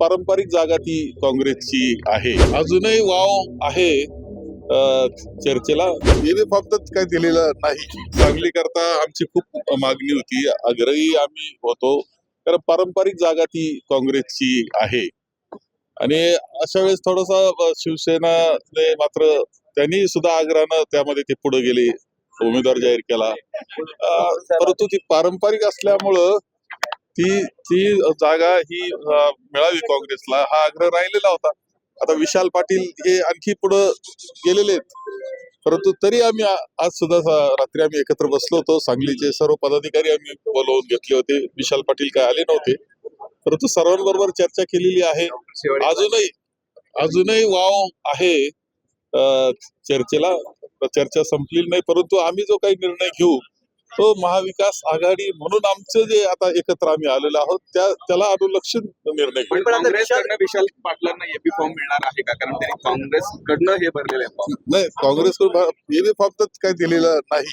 पारंपरिक जागा ती काँग्रेसची आहे. अजूनही वाव आहे चर्चेला. हे फक्त काही दिलेलं नाही. सांगली करता आमची खूप मागणी होती. आग्रही आम्ही होतो. कारण पारंपरिक जागा ती काँग्रेसची आहे. आणि अशा वेळेस थोडासा शिवसेना शिवसेनाने मात्र त्यांनी सुद्धा आग्रहानं त्यामध्ये ते पुढे गेले उमेदवार जाहीर केला. परंतु ती पारंपरिक असल्यामुळं ती ती जागा ही मिळावी काँग्रेसला. हा आग्रह राहिलेला होता. आता विशाल पाटील हे आणखी पुढे गेलेले आहेत. परंतु तरी आम्ही आज सुद्धा रात्री आम्ही एकत्र बसलो होतो. सांगलीचे सर्व पदाधिकारी आम्ही बोलवून घेतले होते. विशाल पाटील काय आले नव्हते. परंतु सर्वांबरोबर चर्चा केलेली आहे. अजूनही अजूनही वाव आहे चर्चेला. चर्चा संपलेली नाही परंतु आम्ही जो काही निर्णय घेऊ तो महाविकास आघाडी म्हणून आमचं जे आता एकत्र आम्ही आलेलो आहोत त्या त्याला अनुलक्षून निर्णय घेऊ. पण काँग्रेसकडनं विशाल पाटलांना एपी फॉर्म मिळणार आहे का? कारण त्यांनी काँग्रेसकडनं हे भरलेले आहे फॉर्म. नाही काँग्रेसकडून एबी फॉर्म तर काही दिलेलं नाही.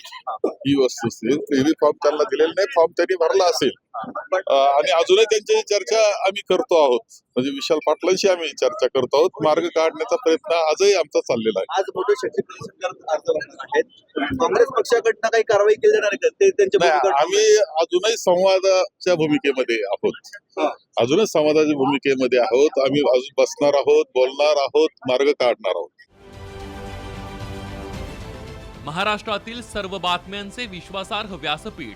ही वस्तुस्थिती. एबी फॉर्म त्यांना दिलेला नाही. फॉर्म त्यांनी भरला असेल. आणि अजूनही त्यांची चर्चा आम्ही करतो आहोत. म्हणजे विशाल पाटलांशी आम्ही चर्चा करतो आहोत. मार्ग काढण्याचा प्रयत्न आजही आमचा चाललेला आहे. आज मोठे शक्ती प्रदर्शन करत अर्ज भरणार आहेत. काँग्रेस पक्षाकडनं काही कारवाई केली जाणार आहे का? ते त्यांच्या नाही भूमिकेवर- आम्ही अजूनही संवादाच्या भूमिकेमध्ये आहोत. हा. अजूनही संवादाच्या भूमिकेमध्ये आहोत. आम्ही अजून बसणार आहोत बोलणार आहोत मार्ग काढणार आहोत. महाराष्ट्रातील सर्व बातम्यांचे विश्वासार्ह व्यासपीठ